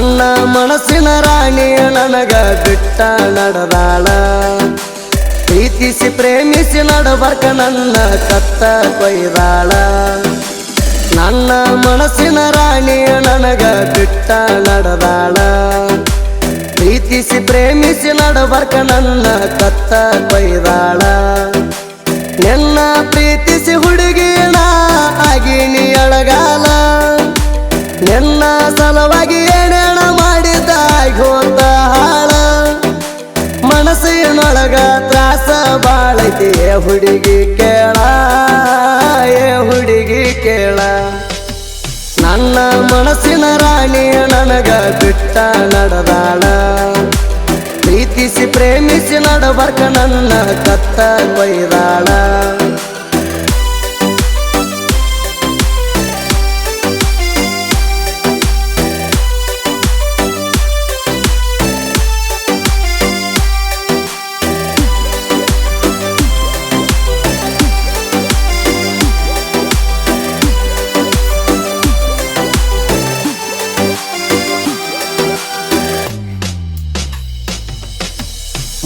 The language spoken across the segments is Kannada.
ನನ್ನ ಮನಸ್ಸಿನ ರಾಣಿ ನನಗ ಬಿಟ್ಟ ನಡೆದಾಳ. ಪ್ರೀತಿಸಿ ಪ್ರೇಮಿಸಿ ನಡಬರ್ಕ ನನ್ನ ಕತ್ತ ಕೊಯ್ದಾಳ. ನನ್ನ ಮನಸ್ಸಿನ ರಾಣಿ ನನಗ ಬಿಟ್ಟ ನಡದಾಳ. ಪ್ರೀತಿಸಿ ಪ್ರೇಮಿಸಿ ನಡಬರ್ಕ ನನ್ನ ಕತ್ತ ಕೊಯ್ದಾಳ. ನಿನ್ನ ಪ್ರೀತಿಸಿ ಹುಡುಗಿನ ಆಗಿನಿ ಅಳಗಾಲ. ನಿನ್ನ ಸಲುವಾಗಿ ಹೋದ ಹಾಳ. ಮನಸ್ಸಿನೊಳಗ ತ್ರಾಸ ಬಾಳೈತಿ. ಹುಡುಗಿ ಕೇಳ, ಏ ಹುಡುಗಿ ಕೇಳ. ನನ್ನ ಮನಸ್ಸಿನ ರಾಣಿ ನನಗ ಬಿಟ್ಟ ನಡೆದಾಳ. ಪ್ರೀತಿಸಿ ಪ್ರೇಮಿಸಿ ನಡಬರ್ಕ ನನ್ನ ಕತ್ತ ಕೊಯ್ದಾಳ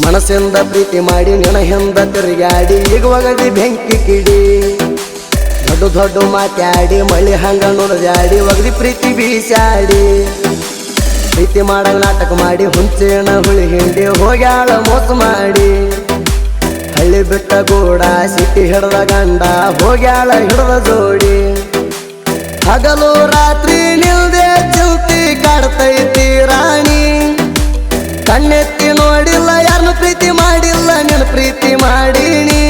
ಮನಸ್ಸಿಂದ ಪ್ರೀತಿ ಮಾಡಿ ನಿನ ಹಿಂದ ತಿರುಗಾಡಿ ಈಗ ಒಗದಿ ಬೆಂಕಿ ಕಿಡಿ. ದೊಡ್ಡ ದೊಡ್ಡ ಮಾತಾಡಿ ಮಳಿ ಹಂಗ ನುಡಿದಾಡಿ, ಒಗದಿ ಪ್ರೀತಿ ಬೀಸಾಡಿ ಪ್ರೀತಿ ಮಾಡಂಗ ನಾಟಕ ಮಾಡಿ ಹುಂಚೇಣ ಹುಳಿ ಹಿಂಡಿ, ಹೋಗ್ಯಾಳ ಮೋಸ ಮಾಡಿ. ಹಳ್ಳಿ ಬಿಟ್ಟ ಕೂಡ, ಸಿಟಿ ಹಿಡ್ದ ಗಂಡ, ಹೋಗ್ಯಾಳ ಹಿಡ್ದ ಜೋಡಿ. ಹಗಲು ರಾತ್ರಿ ನಿಲ್ದೆ ಚೂತಿ ಕಾಡ್ತೈತಿ ರಾಣಿ ಕಣ್ಣೆತ್ತಿ ನೋಡಿಲ್ಲ ಯಾರನ್ನು ಪ್ರೀತಿ ಮಾಡಿಲ್ಲ ನಿನ್ನ ಪ್ರೀತಿ ಮಾಡೀನಿ.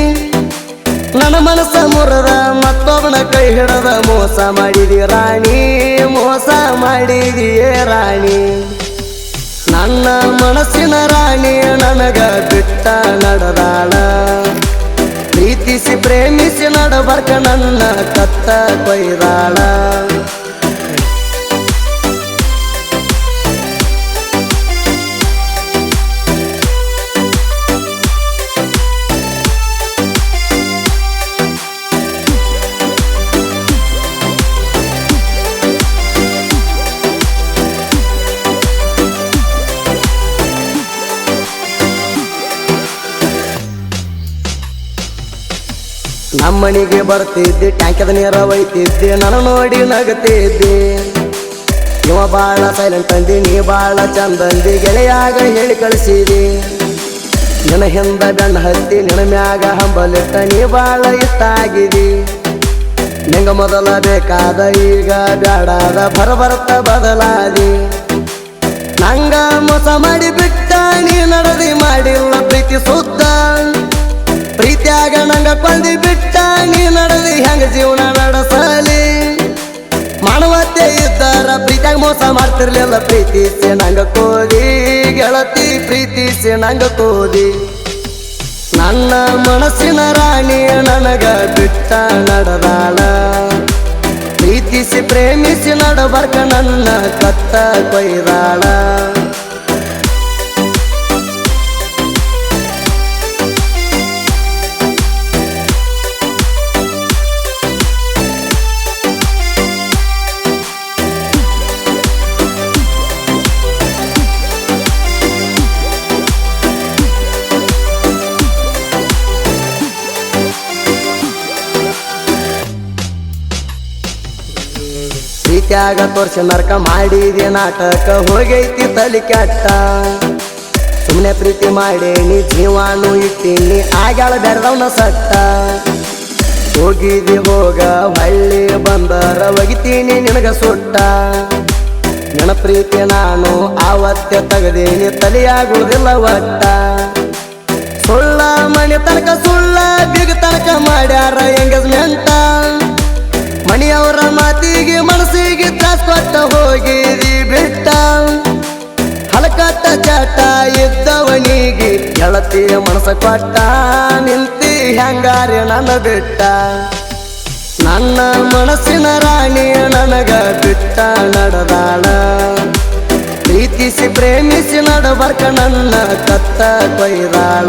ನನ್ನ ಮನಸ್ಸ ಮುರದ, ಮತ್ತೊಬ್ಬನ ಕೈ ಹಿಡದ ಮೋಸ ಮಾಡಿದಿ ರಾಣಿ, ಮೋಸ ಮಾಡಿದಿಯೇ ರಾಣಿ. ನನ್ನ ಮನಸ್ಸಿನ ರಾಣಿ ನನಗ ಬಿಟ್ಟ ನಡದಾಳ ಪ್ರೀತಿಸಿ ಪ್ರೇಮಿಸಿ ನಡಬರ್ಕ ನನ್ನ ಕತ್ತ ಕೊಯ್ದಾಳ ನಮ್ಮನಿಗೆ ಬರ್ತಿದ್ದೆ ಟ್ಯಾಂಕದ ನೇರ ಒಯ್ತಿದ್ದೆ, ನಾನು ನೋಡಿ ನಗತಿದ್ದೆ. ಇವ ಬಾಳ ಸೈಲೆಂಟ್ ತಂದಿ ನೀ ಬಾಳ ಚಂದಂದಿ ಗೆಳೆಯಾಗ ಹೇಳಿ ಕಳಿಸಿದಿ. ನಿನ ಹಿಂದ ಗಂಡ ಹತ್ತಿ ನಿನ ಮ್ಯಾಗ ಹಂಬಲಿಟ್ಟ, ನೀ ಬಾಳ ಇಷ್ಟ ನಿಂಗ ಮೊದಲ ಬೇಕಾದ, ಈಗ ಬ್ಯಾಡಾದ ಬರಬರ್ತ ಬದಲಾದಿ. ನಂಗ ಮೋಸ ಮಾಡಿ ಬಿಟ್ಟ, ನೀ ನಡದಿ ಮಾಡಿಲ್ಲ, ಪ್ರೀತಿ ಸುದ್ದ. ಪ್ರೀತಿಯಾಗ ನಂಗ ಕೊಂದಿ ಬಿಟ್ಟ, ನೀ ನಡೆದಿ ಹೆಂಗ ಜೀವನ ನಡೆಸಲಿ. ಮಾನವತೆ ಇದ್ದಾರ, ಪ್ರೀತಿಯಾಗ ಮೋಸ ಮಾಡ್ತಿರ್ಲಿಲ್ಲ, ಪ್ರೀತಿಸಿ ನಂಗ ಕೋದಿ ಗೆಳತಿ, ಪ್ರೀತಿಸಿ ನಂಗ ಕೋದಿ ನನ್ನ ಮನಸ್ಸಿನ ರಾಣಿ ನನಗ ಬಿಟ್ಟ ನಡದಾಳ. ಪ್ರೀತಿಸಿ ಪ್ರೇಮಿಸಿ ನಡಬರ್ಕ ನನ್ನ ಕತ್ತ ಕೊಯ್ದಾಳ. ಪ್ರೀತ್ಯಾಗ ತೋರ್ಸಿ ನರ್ಕ ಮಾಡಿದೆ ನಾಟಕ. ಹೋಗೈತಿ ತಲೆ ಕೆಟ್ಟ. ಸುಮ್ಮನೆ ಪ್ರೀತಿ ಮಾಡೇನಿ, ಜೀವಾನು ಇಟ್ಟೀನಿ, ಆಗ್ಯಾಳ ಬೆರ್ದವನ ಸಟ್ಟ ಹೋಗಿದಿ ಹೋಗ, ಹಳ್ಳಿ ಬಂದರ, ಒಗಿತೀನಿ ನಿನಗ ಸುಟ್ಟ. ನನ್ನ ಪ್ರೀತಿ ನಾನು ಆವತ್ತೆ ತೆಗದೀನಿ, ತಲೆಯಾಗುವುದಿಲ್ಲ ಒಟ್ಟ. ಸುಳ್ಳ ಮನೆ ತನಕ ಸುಳ್ಳ, ಬಿಗ ತನಕ ಮಾಡ್ಯಾರ ಎಂಗೇಜ್ಮೆಂಟ ಮಣಿಯವರ ಮಾತಿಗೆ ಮನಸ್ಸಿಗೆ ತಾಸ್ಕೊಟ್ಟ ಹೋಗಿರಿ ಬಿಟ್ಟ. ಹಲಕಟ್ಟ ಚಟ ಇದ್ದವನಿಗೆ ಗೆಳತಿಯ ಮನಸ ಕೊಟ್ಟ. ನಿಂತಿ ಹೆಂಗಾರೆ ನನ್ನ ಬಿಟ್ಟ. ನನ್ನ ಮನಸ್ಸಿನ ರಾಣಿ ನನಗ ಬಿಟ್ಟ ನಡೆದಾಳ. ಪ್ರೀತಿಸಿ ಪ್ರೇಮಿಸಿ ನಡಬರ್ಕ ನನ್ನ ಕತ್ತ ಕೊಯ್ದಾಳ.